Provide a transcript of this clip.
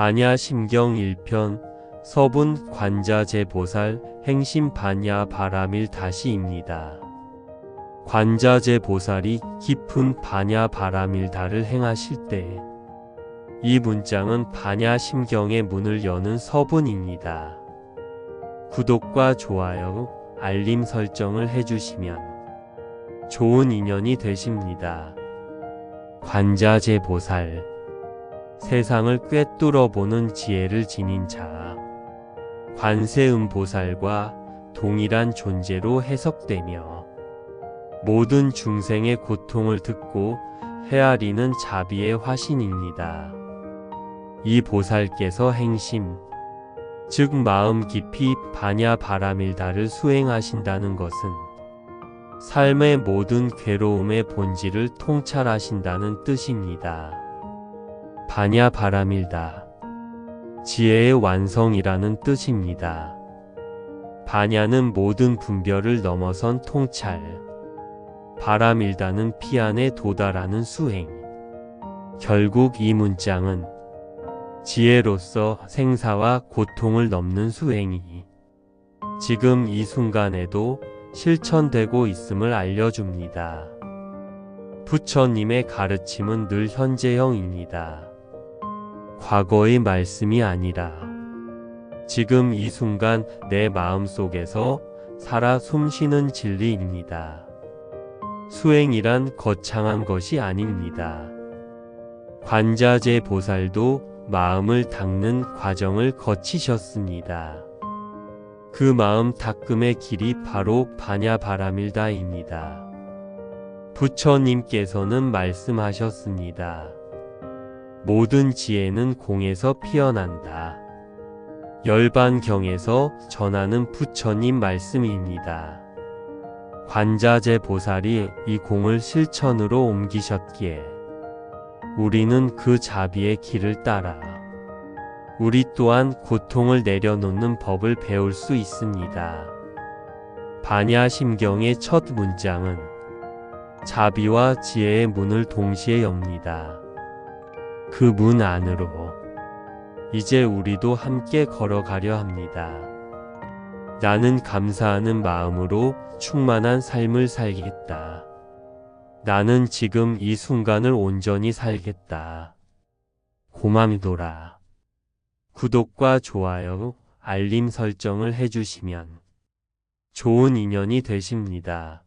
반야심경 1편 서분 관자재보살 행심 반야 바람일 다시입니다. 관자재보살이 깊은 반야 바람일 다를 행하실 때 이 문장은 반야심경의 문을 여는 서분입니다. 구독과 좋아요, 알림 설정을 해주시면 좋은 인연이 되십니다. 관자재보살 세상을 꿰뚫어 보는 지혜를 지닌 자 관세음 보살과 동일한 존재로 해석되며 모든 중생의 고통을 듣고 헤아리는 자비의 화신입니다. 이 보살께서 행심, 즉 마음 깊이 반야 바람일다를 수행하신다는 것은 삶의 모든 괴로움의 본질을 통찰하신다는 뜻입니다. 반야 바람일다. 지혜의 완성이라는 뜻입니다. 반야는 모든 분별을 넘어선 통찰. 바람일다는 피안에 도달하는 수행. 결국 이 문장은 지혜로서 생사와 고통을 넘는 수행이 지금 이 순간에도 실천되고 있음을 알려줍니다. 부처님의 가르침은 늘 현재형입니다. 과거의 말씀이 아니라 지금 이 순간 내 마음 속에서 살아 숨쉬는 진리입니다. 수행이란 거창한 것이 아닙니다. 관자재 보살도 마음을 닦는 과정을 거치셨습니다. 그 마음 닦음의 길이 바로 반야바람일다입니다. 부처님께서는 말씀하셨습니다. 모든 지혜는 공에서 피어난다. 열반경에서 전하는 부처님 말씀입니다. 관자재 보살이 이 공을 실천으로 옮기셨기에 우리는 그 자비의 길을 따라 우리 또한 고통을 내려놓는 법을 배울 수 있습니다. 반야심경의 첫 문장은 자비와 지혜의 문을 동시에 엽니다. 그 문 안으로 이제 우리도 함께 걸어가려 합니다. 나는 감사하는 마음으로 충만한 삶을 살겠다. 나는 지금 이 순간을 온전히 살겠다. 고맘이도라. 구독과 좋아요, 알림 설정을 해주시면 좋은 인연이 되십니다.